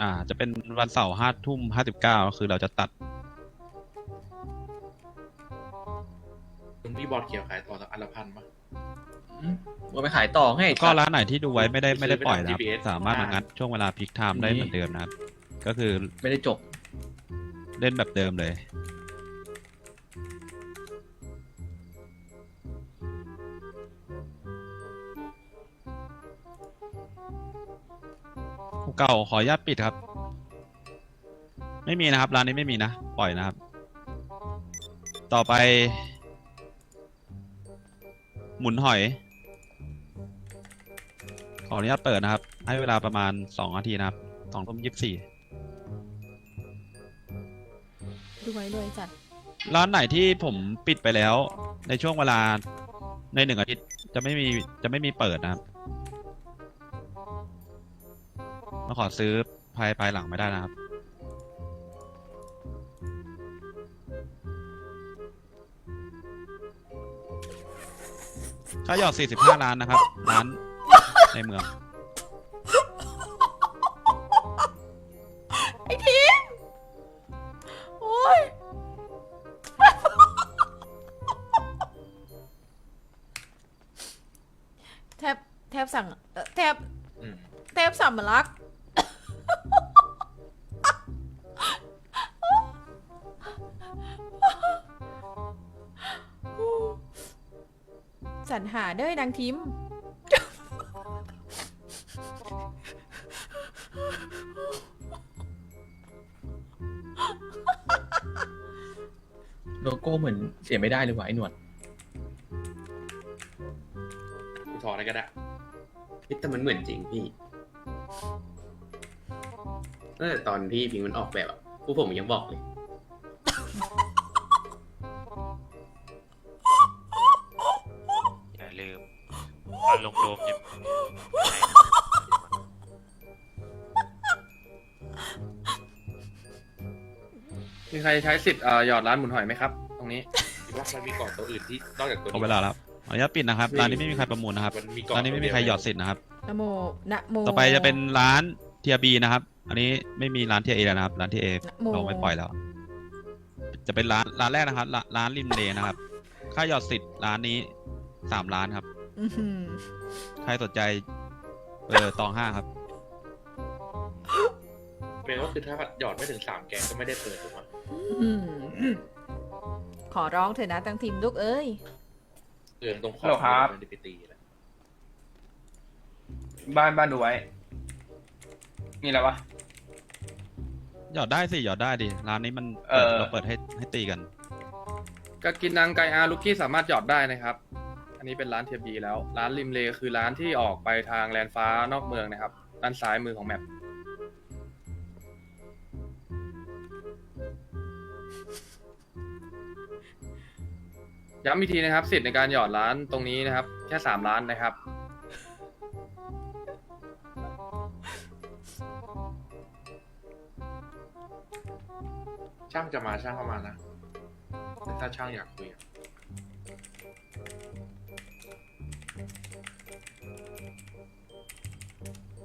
อ่า จะเป็นวันเสาร์ห้าทุ่มห้าสิบเก้าคือเราจะตัดคุณพี่บอลเขียวขายต่อสักอันละพันปะว่าไปขายต่อให้ก็ร้านไหนที่ดูไว้ไม่ได้ไม่ได้ปล่อยนะครับซื้อไปทำ GPS สามารถมางัดช่วงเวลาพิกไทม์ได้เหมือนเดิมนะครับ ก็คือไม่ได้จบ เล่นแบบเดิมเลย เก่าขออนุญาตปิดครับ ไม่มีนะครับร้านนี้ไม่มีนะ ปล่อยนะครับ ต่อไป หมุนหอย ขออนุญาตเปิดนะครับ ให้เวลาประมาณสองนาทีนะครับสองทุ่มยี่สิบสี่ดูไว้ด้วยจัด ร้านไหนที่ผมปิดไปแล้ว ในช่วงเวลาในหนึ่งอาทิตย์จะไม่มีจะไม่มีเปิดนะครับ มาขอซื้อภายภายหลังไม่ได้นะครับ ค่าหยอด 45 ล้านนะครับ ร้านในเมือง ไอ้ทีมโอ้ย แทบ แทบสั่งเอ่อแทบ อืม แทบสัมลัก สรรหาเด้ยนางทิม โลโก้เหมือนเสียไม่ได้เลยว่ะไอ้หนวด กูถอดอะไรก็ได้เฮ้ยแต่มันเหมือนจริงพี่ตั้งแต่ตอนที่พิงมันออกแบบอะพวกผมยังบอกเลย เอาลงโดมจะมีใครใช้สิทธิ์เอ่อหยอดร้านหมุนหอยไหมครับ ตรงนี้คิดว่ามันมีกล่องตัวอื่นที่นอกจากตัวเอานี้เวลาแล้วขออนุญาตปิดนะครับร้านนี้ไม่มีใครประมูลนะครับมันมีกล่องร้านนี้ไม่มีใครหยอดสิทธิ์นะครับ นะโมนะโมต่อไปจะเป็นร้านเทียบีนะครับ อันนี้ไม่มีร้านเทียเอแล้วนะครับร้านเทียเอนะโมเราไม่ปล่อยแล้ว จะเป็นร้านร้านแรกนะครับร้านร้านริมเลนะครับ ค่าหยอดสิทธิ์ร้านนี้สามล้านครับอื้อหือ ใครสนใจ เออตองห้าครับ เป็นก็คือถ้าหยอดไม่ถึงสามแกนก็ไม่ได้เปิดถูกไหมอืมขอร้องเถอะนะตังทีมลูกเอ้ยเอืองตรงขอฮัลโหลครับ มันจะไปตีเลยบ้านบ้านดูไว้ มีอะไรวะ หยอดได้สิ หยอดได้ดิ ร้านนี้มันเออ เราเปิดให้ให้ตีกันก็กินนังไก่อาลูกกี้สามารถหยอดได้นะครับ อันนี้เป็นร้านเทียบีแล้ว ร้านริมเลคือร้านที่ออกไปทางแลนฟ้านอกเมืองนะครับ ด้านซ้ายมือของแมปย้ำอีกทีนะครับสิทธิ์ในการหยอดร้านตรงนี้นะครับ แค่สามล้านนะครับ ช่างจะมาช่างเข้ามานะแต่ถ้าช่างอยากคุยอะ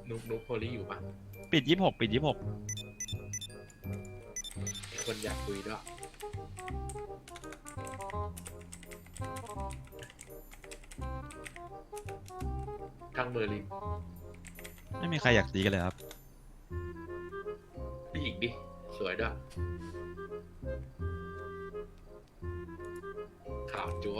นุกนุกโพลี่อยู่ปะปิดยี่หกปิดยี่หกมีคนอยากคุยด้วยช่างเบอร์ลินไม่มีใครอยากตีกันเลยครับ ผู้หญิงดิ สวยด้วยขาวจั๊ว